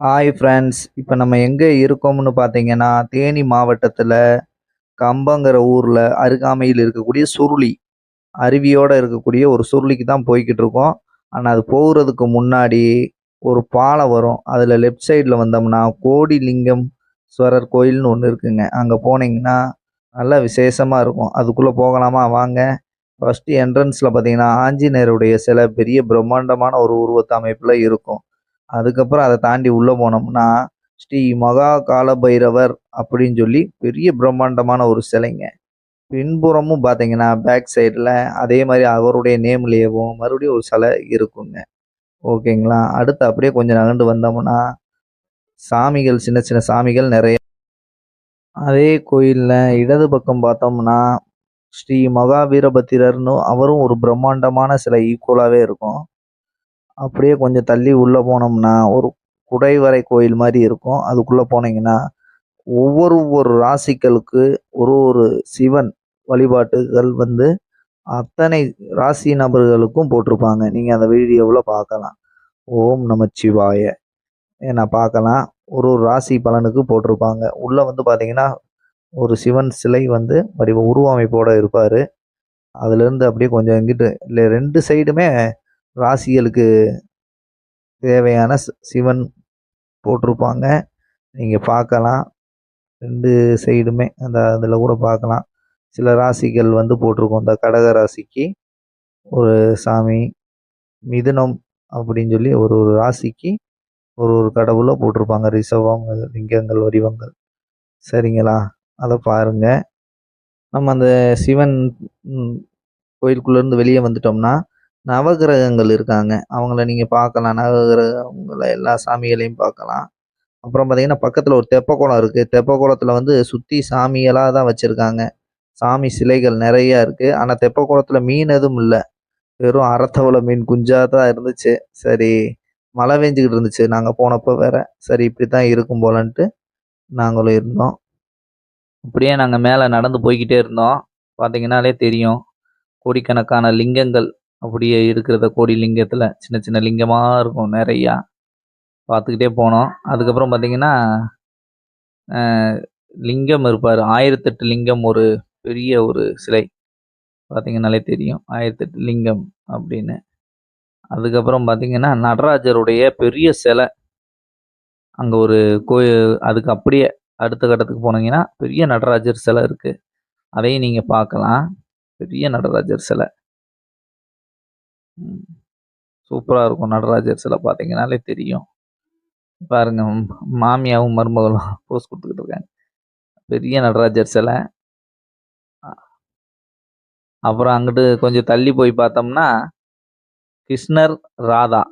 Hi friends இப்போ நம்ம எங்கே இருக்கோம்னு பார்த்தீங்கன்னா தேனி மாவட்டத்தில் கம்பங்கிற ஊரில் அருகாமையில் இருக்கக்கூடிய சுருளி அருவியோடு இருக்கக்கூடிய ஒரு சுருளிக்கு தான் போய்கிட்டு இருக்கோம். ஆனால் அது போகிறதுக்கு முன்னாடி ஒரு பாலம் வரும். அதில் லெஃப்ட் சைடில் வந்தோம்னா கோடிலிங்கம் ஸ்வரர் கோயில்னு ஒன்று இருக்குங்க. அங்கே போனீங்கன்னா நல்ல விசேஷமாக இருக்கும். அதுக்குள்ளே போகலாமா? வாங்க. ஃபஸ்ட்டு என்ட்ரன்ஸில் பார்த்தீங்கன்னா ஆஞ்சநேயருடைய சிலை பெரிய பிரம்மாண்டமான ஒரு உருவத்த அமைப்பில் இருக்கும். அதுக்கப்புறம் அதை தாண்டி உள்ளே போனோம்னா ஸ்ரீ மகா கால பைரவர் அப்படின்னு சொல்லி பெரிய பிரம்மாண்டமான ஒரு சிலைங்க. பின்புறமும் பார்த்தீங்கன்னா பேக் சைடில் அதே மாதிரி அவருடைய நேம்லேயேவும் மறுபடியும் ஒரு சிலை இருக்குங்க. ஓகேங்களா? அடுத்து அப்படியே கொஞ்சம் நகண்டு வந்தோம்னா சாமிகள் சின்ன சின்ன சாமிகள் நிறைய. அதே கோயிலில் இடது பக்கம் பார்த்தோம்னா ஸ்ரீ மகாவீரபத்திரர்னு அவரும் ஒரு பிரம்மாண்டமான சிலை ஈக்குவலாகவே இருக்கும். அப்படியே கொஞ்சம் தள்ளி உள்ளே போனோம்னா ஒரு குடைவரை கோயில் மாதிரி இருக்கும். அதுக்குள்ளே போனீங்கன்னா ஒவ்வொரு ஒரு ராசிகளுக்கு ஒரு ஒரு சிவன் வழிபாட்டுகள் வந்து அத்தனை ராசி நபர்களுக்கும் போட்டிருப்பாங்க. நீங்கள் அந்த வீடியோவில் பார்க்கலாம். ஓம் நமச்சிவாய. நான் பார்க்கலாம். ஒரு ஒரு ராசி பலனுக்கு போட்டிருப்பாங்க. உள்ளே வந்து பார்த்தீங்கன்னா ஒரு சிவன் சிலை வந்து வடிவ உருவமைப்போடு இருப்பார். அதுலேருந்து அப்படியே கொஞ்சம் இங்கிட்டு இல்லை ரெண்டு சைடுமே ராசிகளுக்கு தேவையான சிவன் போட்டிருப்பாங்க. நீங்கள் பார்க்கலாம். ரெண்டு சைடுமே அந்த அதில் கூட பார்க்கலாம். சில ராசிகள் வந்து போட்டிருக்கோம். இந்த கடக ராசிக்கு ஒரு சாமி மிதுனம் அப்படின்னு சொல்லி ஒரு ஒரு ராசிக்கு ஒரு ஒரு கடவுளை போட்டிருப்பாங்க. ரிஷபம் லிங்கங்கள் வடிவங்கள். சரிங்களா? அதை பாருங்கள் நம்ம அந்த சிவன் கோயிலுக்குள்ளேருந்து வெளியே வந்துட்டோம்னா நவகிரகங்கள் இருக்காங்க. அவங்கள நீங்கள் பார்க்கலாம். நவகிரகங்கள எல்லா சாமிகளையும் பார்க்கலாம். அப்புறம் பார்த்தீங்கன்னா பக்கத்தில் ஒரு தெப்பக்குளம் இருக்குது தெப்பக்குளத்தில் வந்து சுற்றி சாமிகளாக தான் வச்சுருக்காங்க. சாமி சிலைகள் நிறையா இருக்குது ஆனால் தெப்பக்குளத்தில் மீன் எதுவும் இல்லை. வெறும் அறத்தவளை மீன் குஞ்சாக தான் இருந்துச்சு. சரி மழை பெஞ்சிக்கிட்டு இருந்துச்சு. நாங்கள் போனப்போ வேற. சரி இப்படி தான் இருக்கும் போலன்ட்டு நாங்களும் இருந்தோம். அப்படியே நாங்கள் மேலே நடந்து போய்கிட்டே இருந்தோம். பார்த்தீங்கன்னாலே தெரியும். கோடிக்கணக்கான லிங்கங்கள் அப்படியே இருக்கிறத கோடி லிங்கத்தில் சின்ன சின்ன லிங்கமாக இருக்கும் நிறையா. பார்த்துக்கிட்டே போனோம். அதுக்கப்புறம் பார்த்தீங்கன்னா லிங்கம் இருப்பார். ஆயிரத்தெட்டு லிங்கம் ஒரு பெரிய ஒரு சிலை. பார்த்தீங்கன்னாலே தெரியும். ஆயிரத்தெட்டு லிங்கம் அப்படின்னு. அதுக்கப்புறம் பார்த்தீங்கன்னா நடராஜருடைய பெரிய சிலை. அங்கே ஒரு கோயில் அதுக்கு அப்படியே அடுத்த கட்டத்துக்கு போனீங்கன்னா பெரிய நடராஜர் சிலை இருக்குது அதையும் நீங்கள் பார்க்கலாம். பெரிய நடராஜர் சிலை. சூப்பராக இருக்கும். நடராஜர் சிலை பார்த்தீங்கன்னாலே தெரியும். பாருங்க மாமியாவும் மருமகளும் போஸ் கொடுத்துக்கிட்டு இருக்காங்க. பெரிய நடராஜர் சிலை. அப்புறம் அங்கிட்டு கொஞ்சம் தள்ளி போய் பார்த்தோம்னா கிருஷ்ணர் ராதா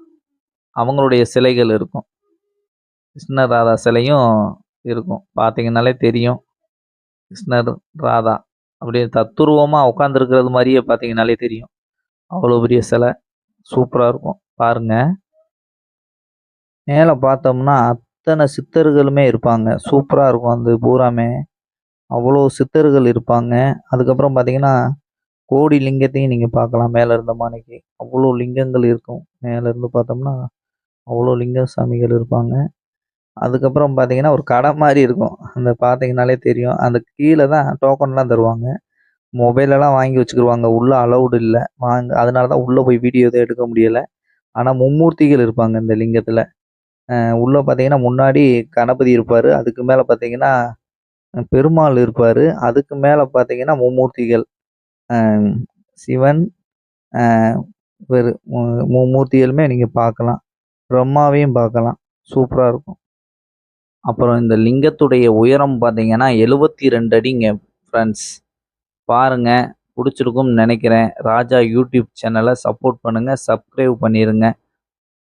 அவங்களுடைய சிலைகள் இருக்கும். கிருஷ்ணர் ராதா சிலையும் இருக்கும். பார்த்தீங்கன்னாலே தெரியும். கிருஷ்ணர் ராதா அப்படியே தத்துருவமாக உட்காந்துருக்கிறது மாதிரியே பார்த்தீங்கன்னாலே தெரியும். அவ்வளோ பெரிய சிலை. சூப்பராக இருக்கும். பாருங்க. மேலே பார்த்தோம்னா அத்தனை சித்தர்களுமே இருப்பாங்க. சூப்பராக இருக்கும் அந்த பூராமே. அவ்வளோ சித்தர்கள் இருப்பாங்க. அதுக்கப்புறம் பார்த்தீங்கன்னா கோடி லிங்கத்தையும் நீங்கள் பார்க்கலாம் மேலே இருந்த மாணிக்கு. அவ்வளோ லிங்கங்கள் இருக்கும். மேலே இருந்து பார்த்தோம்னா அவ்வளோ லிங்க சாமிகள் இருப்பாங்க. அதுக்கப்புறம் பார்த்தீங்கன்னா ஒரு கடை மாதிரி இருக்கும். அந்த பார்த்தீங்கன்னாலே தெரியும். அந்த கீழே தான் டோக்கன்லாம் தருவாங்க. மொபைலெல்லாம் வாங்கி வச்சுக்கிருவாங்க. உள்ளே அலௌடு இல்லை. வாங்க அதனால தான் உள்ளே போய் வீடியோ எதுவும் எடுக்க முடியலை. ஆனால் மும்மூர்த்திகள் இருப்பாங்க இந்த லிங்கத்தில். உள்ளே பார்த்தீங்கன்னா முன்னாடி கணபதி இருப்பார். அதுக்கு மேலே பார்த்தீங்கன்னா பெருமாள் இருப்பார். அதுக்கு மேலே பார்த்தீங்கன்னா மும்மூர்த்திகள். சிவன் வெறு மும்மூர்த்திகளுமே நீங்கள் பார்க்கலாம் பிரம்மாவையும் பார்க்கலாம் சூப்பராக இருக்கும். அப்புறம் இந்த லிங்கத்துடைய உயரம் பார்த்தீங்கன்னா எழுபத்தி ரெண்டு அடிங்க ஃப்ரெண்ட்ஸ் பாருங்க பிடிச்சிருக்கும்னு நினைக்கிறேன். ராஜா யூடியூப் சேனலை சப்போர்ட் பண்ணுங்கள் சப்ஸ்கிரைப் பண்ணிடுங்க